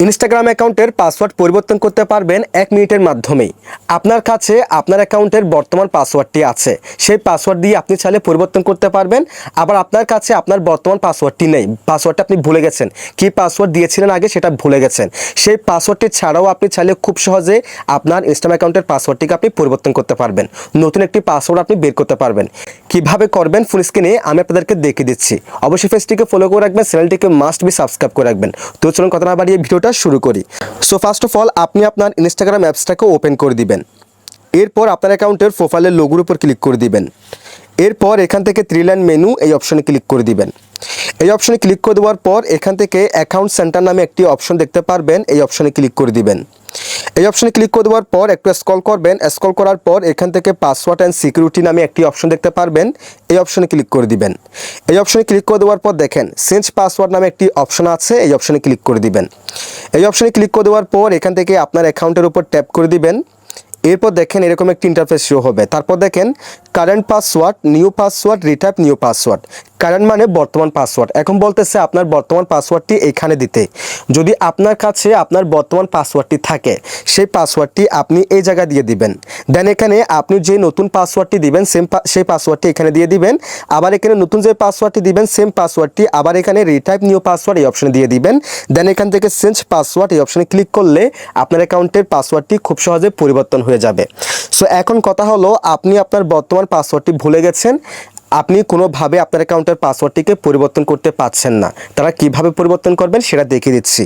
Instagram অ্যাকাউন্টের password পরিবর্তন করতে পারবেন এক মিনিটের মাধ্যমেই। আপনার কাছে আপনার অ্যাকাউন্টের বর্তমান পাসওয়ার্ডটি আছে। সেই পাসওয়ার্ড দিয়ে আপনি চাইলে পরিবর্তন করতে পারবেন। আবার আপনার কাছে আপনার বর্তমান পাসওয়ার্ডটি নেই। পাসওয়ার্ডটা আপনি ভুলে গেছেন। কী পাসওয়ার্ড দিয়েছিলেন আগে সেটা ভুলে গেছেন। সেই পাসওয়ার্ডটি ছাড়াও আপনি চাইলে খুব সহজে আপনার ইনস্টাগ্রাম অ্যাকাউন্টের পাসওয়ার্ডটিকে আপনি পরিবর্তন করতে পারবেন। নতুন একটি পাসওয়ার্ড আপনি বের করতে পারবেন। কীভাবে করবেন? ফুল স্ক্রিনে আমি আপনাদেরকে দেখিয়ে দিচ্ছি। অবশ্যই ফেসটিকে ফলো করে রাখবেন। চ্যানেলটিকে মাস্ট বি সাবস্ক্রাইব করে রাখবেন। তো চলুন কথা না বাড়িয়ে ভিডিওটা শুরু করি। সো ফার্স্ট অফ অল আপনি আপনার ইনস্টাগ্রাম অ্যাপসটাকে ওপেন করে দিবেন। এরপর আপনার অ্যাকাউন্টের প্রোফাইলের লোগোর উপর ক্লিক করে দিবেন। এরপর এখান থেকে থ্রি লাইন মেনু এই অপশনে ক্লিক করে দিবেন। এই অপশনে ক্লিক করে দেওয়ার পর এখান থেকে অ্যাকাউন্ট সেন্টার নামে একটি অপশন দেখতে পারবেন, এই অপশনে ক্লিক করে দিবেন। এই অপশনে ক্লিক করে দেওয়ার পর একটু স্ক্রল করবেন স্ক্রল করার পর এখান থেকে পাসওয়ার্ড অ্যান্ড সিকিউরিটি নামে একটি অপশন দেখতে পারবেন, এই অপশনে ক্লিক করে দিবেন। এই অপশনে ক্লিক করে দেওয়ার পর দেখেন চেঞ্জ পাসওয়ার্ড নামে একটি অপশন আছে, এই অপশনে ক্লিক করে দিবেন। এই অপশনে ক্লিক করে দেওয়ার পর এখান থেকে আপনার অ্যাকাউন্টের উপর ট্যাপ করে দিবেন। এরপর দেখেন এরকম একটি ইন্টারফেস শো হবে। তারপর দেখেন current password new password retype new password current মানে বর্তমান পাসওয়ার্ড এখন বলতেছে আপনার বর্তমান পাসওয়ার্ডটি এখানে দিতে। যদি আপনার কাছে আপনার বর্তমান পাসওয়ার্ডটি থাকে, সেই পাসওয়ার্ডটি আপনি এই জায়গায় দিয়ে দিবেন। দেন এখানে আপনি যে নতুন পাসওয়ার্ডটি দিবেন সেম সেই পাসওয়ার্ডটি এখানে দিয়ে দিবেন। আবার এখানে নতুন যে পাসওয়ার্ডটি দিবেন সেম পাসওয়ার্ডটি আবার এখানে রিটাইপ নিউ পাসওয়ার্ড এই অপশনে দিয়ে দিবেন। দেন এখান থেকে চেঞ্জ পাসওয়ার্ড এই অপশনে ক্লিক করলে আপনার অ্যাকাউন্টের পাসওয়ার্ডটি খুব সহজে পরিবর্তন হয়ে যাবে। সো এখন কথা হলো, আপনি আপনার বর্তমান পাসওয়ার্ডটি ভুলে গেছেন আপনি কোনোভাবে আপনার অ্যাকাউন্টের পাসওয়ার্ডটিকে পরিবর্তন করতে পারছেন না। তারা কীভাবে পরিবর্তন করবেন সেটা দেখিয়ে দিচ্ছি।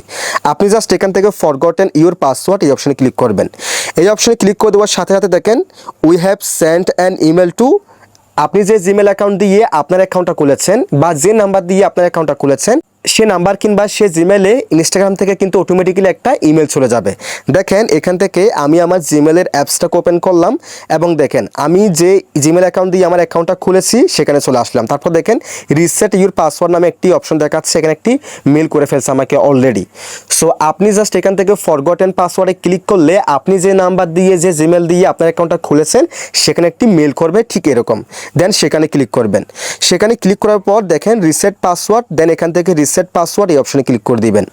আপনি জাস্ট এখান থেকে ফরগটেন ইউর পাসওয়ার্ড এই অপশনে ক্লিক করবেন। এই অপশানে ক্লিক করে দেওয়ার সাথে সাথে দেখেন we have sent an email to আপনি যে জিমেল অ্যাকাউন্ট দিয়ে আপনার অ্যাকাউন্টটা খুলেছেন বা যে নাম্বার দিয়ে আপনার অ্যাকাউন্টটা খুলেছেন সে নাম্বার কিংবা সে জিমেলে ইনস্টাগ্রাম থেকে কিন্তু অটোমেটিক্যালি একটা ইমেল চলে যাবে। দেখেন, এখান থেকে আমি আমার জিমেলের অ্যাপসটাকে ওপেন করলাম এবং দেখেন, আমি যে জিমেল অ্যাকাউন্ট দিয়ে আমার অ্যাকাউন্টটা খুলেছি, সেখানে চলে আসলাম। তারপর দেখেন রিসেট ইউর পাসওয়ার্ড নামে একটি অপশন দেখাচ্ছে, এখানে একটি মেল করে ফেলছে আমাকে অলরেডি সো আপনি জাস্ট এখান থেকে ফরগটেন পাসওয়ার্ডে ক্লিক করলে, আপনি যে নাম্বার দিয়ে, যে জিমেল দিয়ে আপনার অ্যাকাউন্টটা খুলেছেন, সেখানে একটি মেল করবে, ঠিক এরকম। দেন সেখানে ক্লিক করবেন। সেখানে ক্লিক করার পর দেখেন রিসেট পাসওয়ার্ড দেন এখান থেকে রিসেট পাসওয়ার্ড এই অপশনে ক্লিক করে দিবেন।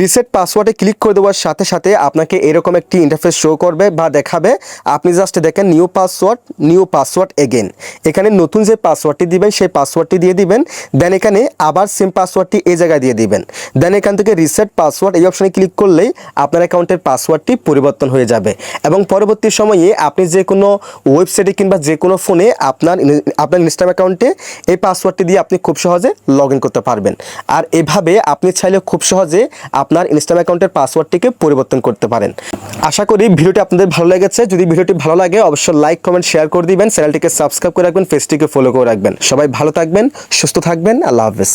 রিসেট পাসওয়ার্ডে ক্লিক করে দেওয়ার সাথে সাথে আপনাকে এরকম একটি ইন্টারফেস শো করবে বা দেখাবে। আপনি জাস্ট দেখেন new password new password again এখানে নতুন যে পাসওয়ার্ডটি দিবেন, সেই পাসওয়ার্ডটি দিয়ে দিবেন। দেন এখানে আবার সেম পাসওয়ার্ডটি এই জায়গায় দিয়ে দিবেন। দেন এখান থেকে রিসেট পাসওয়ার্ড এই অপশানে ক্লিক করলেই আপনার অ্যাকাউন্টের পাসওয়ার্ডটি পরিবর্তন হয়ে যাবে। এবং পরবর্তী সময়ে আপনি যে কোনো ওয়েবসাইটে কিংবা যে কোনো ফোনে আপনার আপনার ইনস্টাগ্রাম অ্যাকাউন্টে এই পাসওয়ার্ডটি দিয়ে আপনি খুব সহজে লগ করতে পারবেন। আর এভাবে আপনি চাইলে খুব সহজে আপনার ইনস্টাম অ্যাকাউন্টের পাসওয়ার্ডটিকে পরিবর্তন করতে পারেন। আশা করি ভিডিওটি আপনাদের ভালো লেগেছে। যদি ভিডিওটি ভালো লাগে, অবশ্যই লাইক কমেন্ট শেয়ার করে দিবেন। চ্যানেলটিকে সাবস্ক্রাইব করে রাখবেন ফেসটিকে ফলো করে রাখবেন। সবাই ভালো থাকবেন, সুস্থ থাকবেন। আল্লাহ হাফেজ।